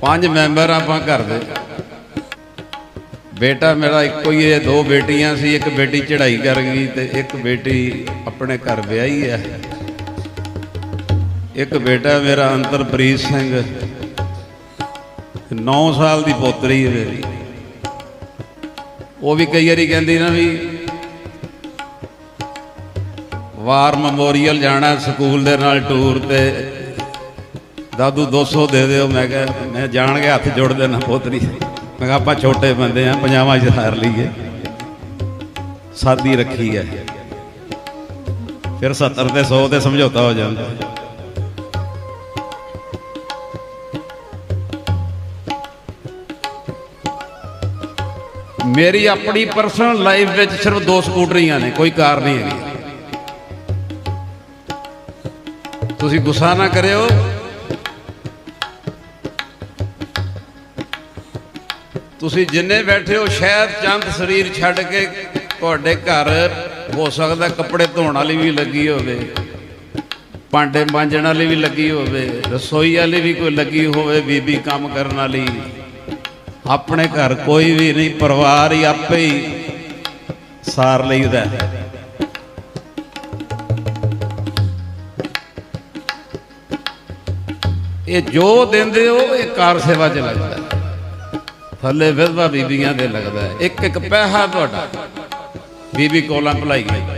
ਪੰਜ ਮੈਂਬਰ ਆਪਾਂ ਘਰ ਦੇ। ਬੇਟਾ ਮੇਰਾ ਇੱਕੋ ਹੀ ਹੈ, ਦੋ ਬੇਟੀਆਂ ਸੀ, ਇੱਕ ਬੇਟੀ ਚੜ੍ਹਾਈ ਕਰ ਗਈ ਤੇ ਇੱਕ ਬੇਟੀ ਆਪਣੇ ਘਰ ਵਿਆਹੀ ਹੈ। ਇੱਕ ਬੇਟਾ ਮੇਰਾ ਅੰਤਰਪ੍ਰੀਤ ਸਿੰਘ 9 ਸਾਲ ਦੀ ਪੋਤਰੀ ਹੈ ਮੇਰੀ। ਉਹ ਵੀ ਕਈ ਵਾਰੀ ਕਹਿੰਦੀ ਨਾ ਵੀ, ਵਾਰ ਮੈਮੋਰੀਅਲ ਜਾਣਾ ਸਕੂਲ ਦੇ ਨਾਲ ਟੂਰ ਤੇ ਦਾਦੂ 200 ਦੇ ਦਿਓ। ਮੈਂ ਕਿਹਾ, ਮੈਂ ਜਾਣ ਕੇ ਹੱਥ ਜੋੜ ਦੇਣਾ ਪੋਤਰੀ। ਮੈਂ ਕਿਹਾ, ਆਪਾਂ ਛੋਟੇ ਬੰਦੇ ਆ ਪੰਜਾਵਾਂ ਚ ਹਾਰ ਲਈਏ। ਸਾਦੀ ਰੱਖੀ ਹੈ। ਫਿਰ 70 ਤੇ 100 ਤੇ ਸਮਝੌਤਾ ਹੋ ਜਾਂਦਾ। ਮੇਰੀ ਆਪਣੀ ਪਰਸਨਲ ਲਾਈਫ ਵਿੱਚ ਸਿਰਫ ਦੋ ਸਕੂਟਰੀਆਂ ਨੇ, ਕੋਈ ਕਾਰ ਨਹੀਂ ਹੈਗੀ। ਤੁਸੀਂ ਗੁੱਸਾ ਨਾ ਕਰਿਓ। ਤੁਸੀਂ ਜਿੰਨੇ ਬੈਠੇ ਹੋ, ਸ਼ਾਇਦ ਚੰਦ ਸਰੀਰ ਛੱਡ ਕੇ ਤੁਹਾਡੇ ਘਰ ਹੋ ਸਕਦਾ ਕੱਪੜੇ ਧੋਣ ਵਾਲੀ ਵੀ ਲੱਗੀ ਹੋਵੇ, ਭਾਂਡੇ ਮਾਂਜਣ ਵਾਲੀ ਵੀ ਲੱਗੀ ਹੋਵੇ, ਰਸੋਈ ਵਾਲੀ ਵੀ ਕੋਈ ਲੱਗੀ ਹੋਵੇ, ਬੀਬੀ ਕੰਮ ਕਰਨ ਵਾਲੀ ਆਪਣੇ ਘਰ ਕੋਈ ਵੀ ਨਹੀਂ, ਪਰਿਵਾਰ ਹੀ ਆਪੇ ਹੀ ਸਾਰ ਲਈਦਾ ਹੈ। ਇਹ ਜੋ ਦਿੰਦੇ ਹੋ, ਇਹ ਕਾਰ ਸੇਵਾ 'ਚ ਲੱਗਦਾ ਥੱਲੇ ਵਿਧਵਾ ਬੀਬੀਆਂ ਦੇ ਲੱਗਦਾ ਇੱਕ ਇੱਕ ਪੈਸਾ ਤੁਹਾਡਾ। ਬੀਬੀ ਕੋਲਾਂ ਭਲਾਈ ਗਈ